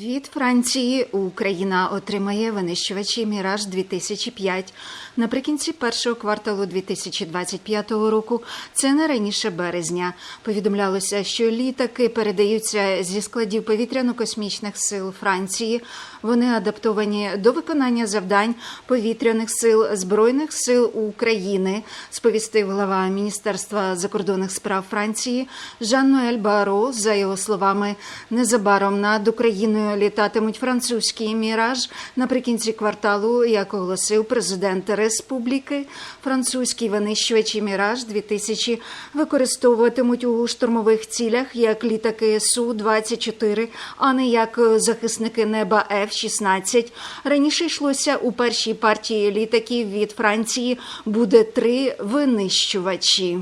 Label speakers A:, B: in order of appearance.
A: Від Франції Україна отримає винищувачі Міраж 2005 наприкінці першого кварталу 2025 року. Це не раніше березня. Повідомлялося, що літаки передаються зі складів повітряно-космічних сил Франції. Вони адаптовані до виконання завдань повітряних сил збройних сил України. Сповістив глава Міністерства закордонних справ Франції Жан-Ноель Баро. За його словами, незабаром над Україною літатимуть французький міраж наприкінці кварталу, як оголосив президент Республіки. Французькі винищувачі міраж 2000 використовуватимуть у штурмових цілях як літаки су 24 а не як захисники неба F-16. Раніше йшлося у першій партії літаків від Франції буде три винищувачі.